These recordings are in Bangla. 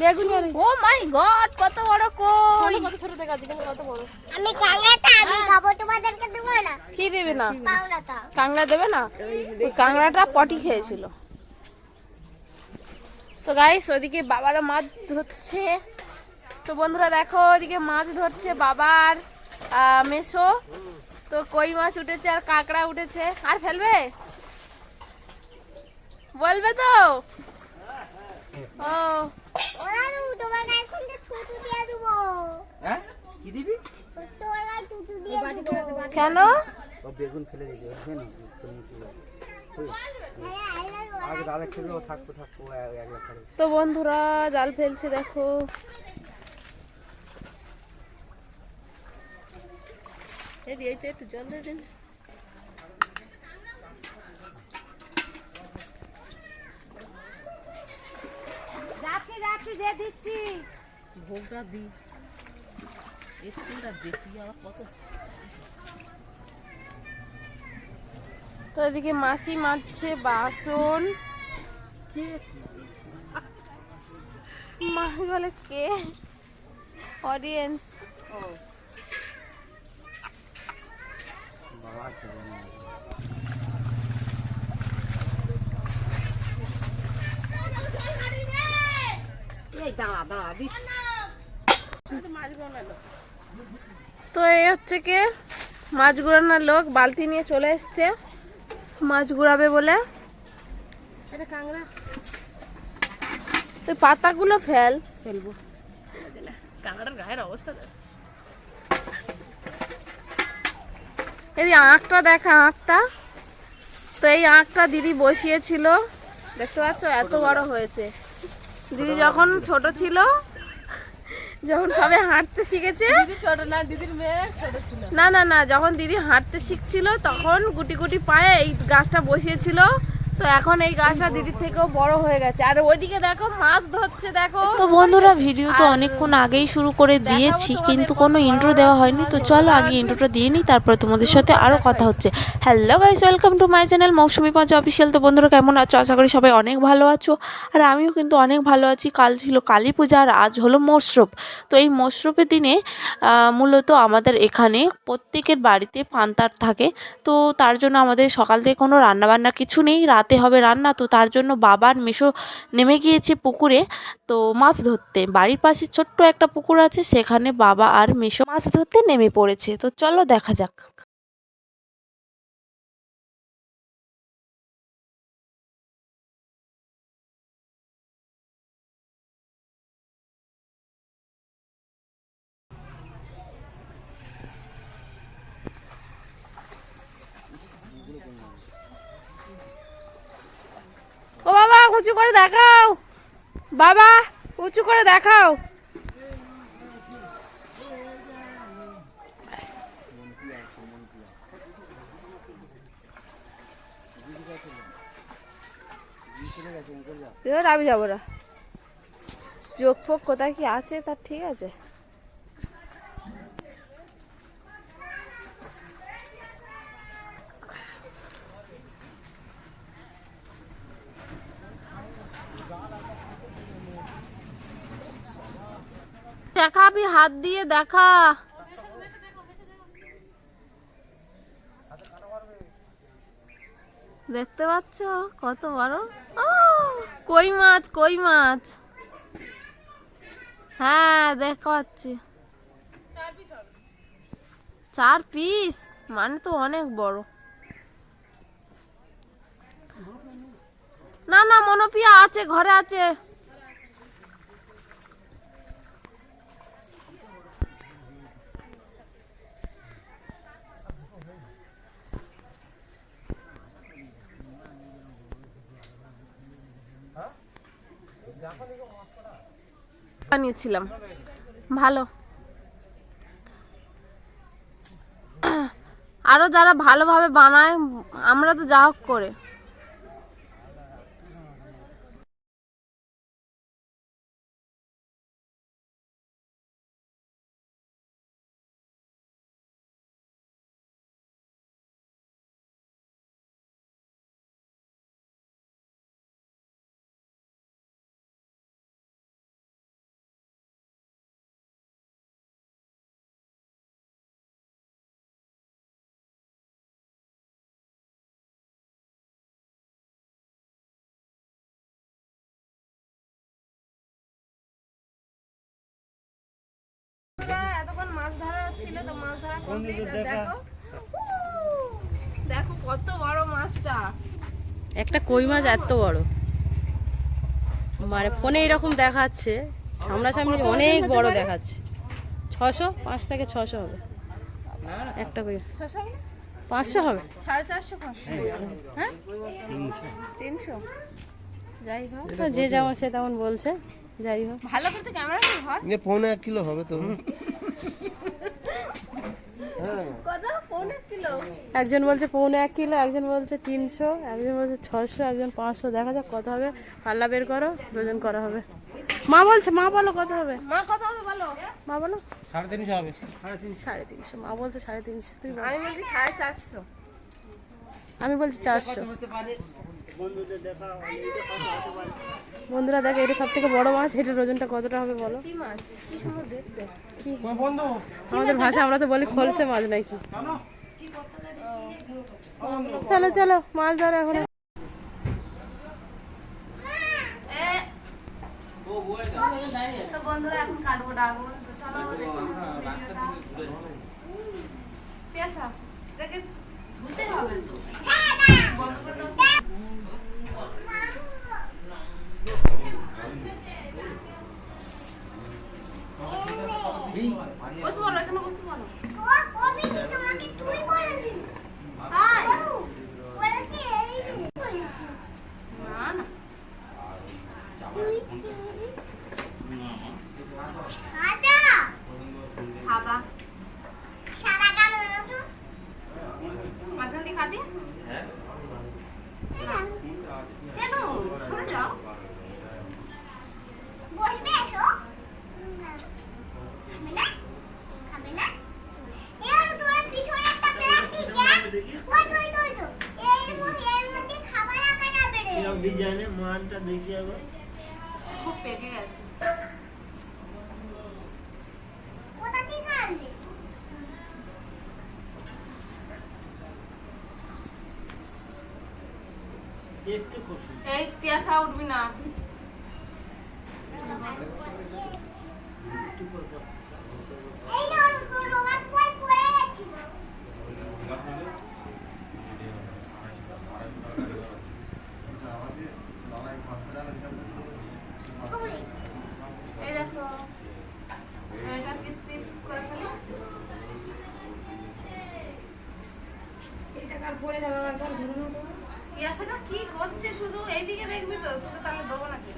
বেগুনি ও মাই গড কত বড় কই। কত ছোট দেখা যাচ্ছে কত বড়। আমি কাংড়াটা আমি খাব তোমাদেরকে দেবো না। কি দেবে না? কাংড়াটা কাংড়া দেবে না? ওই কাংড়াটা পটি খেয়েছিল। তো গাইস ওদিকে বাবারা মাছ ধরছে। তো বন্ধুরা দেখো ওদিকে মাছ ধরছে বাবার আহ, মেসো। তো কই মাছ উঠেছে আর কাঁকড়া উঠেছে। আর ফেলবে? বলবে তো? ও। ওরা তোমার গায়ে খুলতে থুতু দিয়ে দেবো। হ্যাঁ? কি দিবি? তোমার গায়ে থুতু দিয়ে দেবো। কেন? ও বেগুন ফেলে দিবি বুঝলি না তুমি কি বল? আগে দাদা খেলে ও থাকতো থাকতো ও এক এক লাখ টাকা। তো বন্ধুরা জাল ফেলছে দেখো। একটু জল দিয়ে দিন। দিচ্ছি ভোগটা দিই একটুটা দেখি আবার কত? তো এদিকে মাসি মারছে বাসন। মাসি বলে কে? অডিয়েন্স বাবা খেলে না এই দাঁড়া দাঁড়া দিচ্ছি তো এই হচ্ছে কে মাছ গুড়ানোর লোক বালতি নিয়ে চলে এসছে। মাছ গুড়াবে বলে। এটা তুই পাতাগুলো ফেল। ফেলব। কাঁকড়ার গায়ের অবস্থা। এই আঁকটা দেখা আঁকটা। তো এই আঁকটা দিদি বসিয়েছিল। দেখতে পাচ্ছ? এত বড় হয়েছে। দিদি যখন ছোট ছিল যখন সবে হাঁটতে শিখেছে ছোট না দিদির মেয়ে ছোট ছিল। না না না যখন দিদি হাঁটতে শিখছিল তখন গুটি গুটি পায়ে এই গাছটা বসিয়েছিল। তো এখন এই গাছটা দিদির থেকেও বড় হয়ে গেছে। আর ওইদিকে দেখো মাছ ধরছে দেখো। তো বন্ধুরা ভিডিও তো অনেকক্ষণ আগেই শুরু করে দিয়েছি কিন্তু কোনো ইন্ট্রো দেওয়া হয়নি। তো চলো আগে ইন্ট্রোটা দিয়ে নিই তারপরে তোমাদের সাথে আরও কথা হচ্ছে। Hello guys welcome to my channel Mousumi পাঁচ অফিসিয়াল তো বন্ধুরা কেমন আছো? আশা করি সবাই অনেক ভালো আছো। আর আমিও কিন্তু অনেক ভালো আছি। কাল ছিল কালী পূজা আর আজ হলো মোশরফ তো এই মোশরফের দিনে মূলত আমাদের এখানে প্রত্যেকের বাড়িতে পান্তার থাকে। তো তার জন্য আমাদের সকাল থেকে কোনো রান্নাবান্না কিছু নেই। রাতে হবে রান্না, তো তার জন্য বাবার মেশো নেমে গিয়েছে পুকুরে, তো মাছ ধরতে। বাড়ির পাশে ছোট্ট একটা পুকুর আছে, সেখানে বাবা আর মেশো মাছ ধরতে নেমে পড়েছে। তো চলো দেখা যাক। ও বাবা উঁচু করে দেখাও। বাবা, উঁচু করে দেখাও। আমি যাব না। চোখ ফোক কোথায় কি আছে তার ঠিক আছে। দেখাবি, হাত দিয়ে দেখা। দেখতে পাচ্ছ? কত বড়? কই মাছ কই মাছ? হ্যাঁ দেখতে পাচ্ছি। চার পিস? মানে তো অনেক বড়। না না, মনোপিয়া আছে, ঘরে আছে। বানিয়েছিলাম। ভালো। আরও যারা ভালোভাবে বানায় আমরা তো যা হোক করে। ছিল তো মাছ ধরা কমপ্লিট দেখো? দেখো। কত বড় মাছটা। একটা কই মাছ এত বড়। মানে ফোনে এরকম দেখাচ্ছে সামনাসামনি অনেক বড় দেখাচ্ছে। ছশো? পাঁচ থেকে ছশো হবে। একটা কই? ছশো পাঁচশো হবে? সাড়ে চারশো পাঁচশো। হ্যাঁ? তিনশো। যাই হোক। যে যেমন সে তেমন বলছে। যাই হোক। ভালো করতে ক্যামেরা পৌনে এক কিলো হবে তো। একজন বলছে পৌনে এক কিলো একজন বলছে তিনশো একজন বলছে ছশো একজন পাঁচশো। দেখা যাক কত হবে। পাল্লা বের করো ওজন করা হবে। মা বলছে মা বলো কত হবে? মা কত হবে বলো? মা বলো। সাড়ে তিনশো হবে। সাড়ে তিনশো মা বলছে সাড়ে তিনশো। তুই আমি বলছি সাড়ে চারশো। আমি বলছি চারশো। বন্ধুরা দেখো এটা সব থেকে বড় মাছ এটার ওজনটা কতটা হবে বলো? কি মাছ কি সুন্দর দেখতে। কি? আমাদের ভাষা আমরা তো বলি খলসে মাছ নাকি? চলো চলো মাছ ধরো এখন। তো বন্ধুরা এখন কাটবো ডাগো তো চলো দেখুন ভিডিওটা পেশা এটাকে ধুতে হবে তো বন্ধ করে দাও বসে বলো এখানে বসে বলো ও ও বেশি তোমাকে তুই বলেছিস তাই বলেছি এই বলেছি না না তুই সাদা সাদা সাদা গান বলেছ মাঝখান দিয়ে কাটি। হ্যাঁ। কেন? সরে যাও। বসবে এসো। খাবে তোর পিছনে একটা প্লাস্টিক ওই তো ওই তো ওই তো এর মধ্যে এর মধ্যে খাবার রাখা যাবে রে খুব পেকে গেছে কোথা থেকে আনলে এই তিয়াসা উঠবি না পর পড়ে গেছিল ওই তিয়াসাটা কি করছে শুধু এইদিকে দেখবি তো? তোকে তাহলে দেবো নাকি?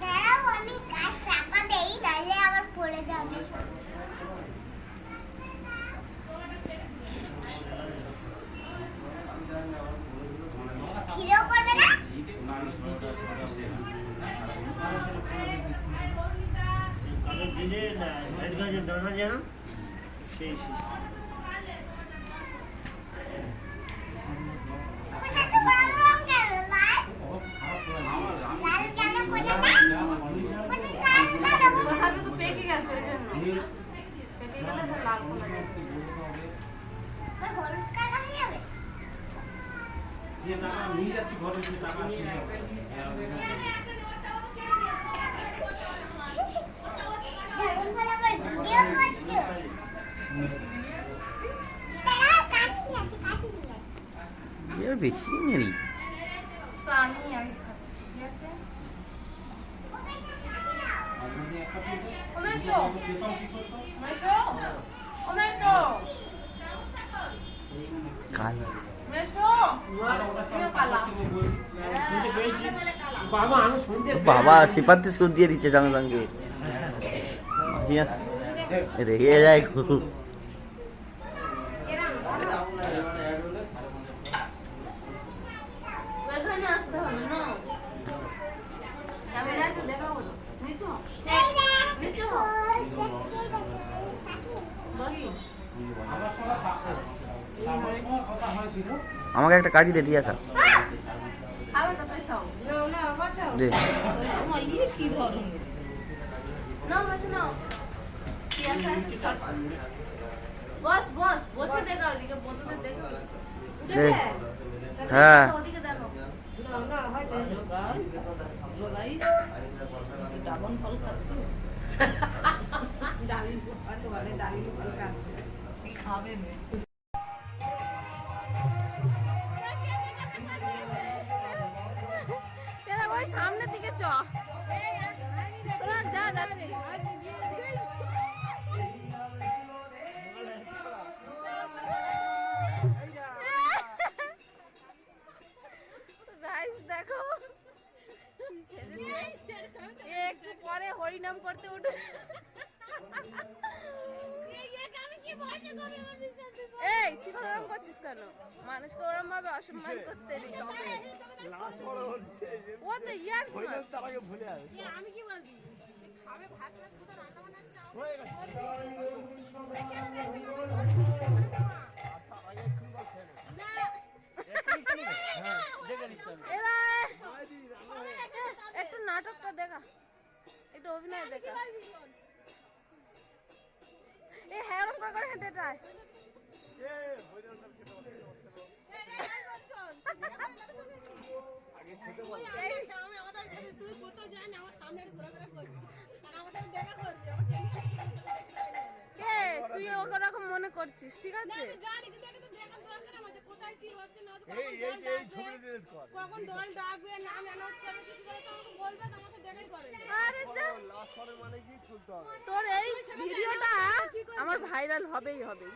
দাঁড়াও আমি কাজ চাপা দেই নাহলে আবার পড়ে যাবে। খিদেও করবে না? ওর সাথে ব্রাউন রং কেন লাল লাল কেন করে না মানে লাল কেন বসাবে তো পেকে গেছে ওই জন্য পেকে গেলে তো লাল করে আর হলুদ কালার হয়ে যাবে নিয়ে নিয়ে আসি এর বেশি নেই। কালা বাবা সেপাতে সুদ দিয়ে দিচ্ছে সঙ্গে সঙ্গে। রেগে যায় খুব। আসতে হবে আমাকে একটা কাটি দে খা। খাবে দে। আমার ইয়ে হরিনাম করতে উঠে। এই তুই ওরম করছিস কেন? মানুষকে ওরম ভাবে অসম্মান করতে নেই। ও তো ইয়ার আমি কি বলছি? এরা তুই কোথাও আমার সামনে ঘোরাফেরা করবি আর দেখা করবি কে? তুই ওরকম মনে করছিস ঠিক আছে? জানি কিন্তু এটা তো দেখার দরকার আমার কোথায় কি হচ্ছে না হচ্ছে কখন দল ডাকবে কখন দল ডাকবে নাম অ্যানাউন্স করবে কিছু করে তো আমাকে বলবে তো আমার দেখাই করে আরে যা। তোর এই ভিডিওটা আমার ভাইরাল হবেই হবে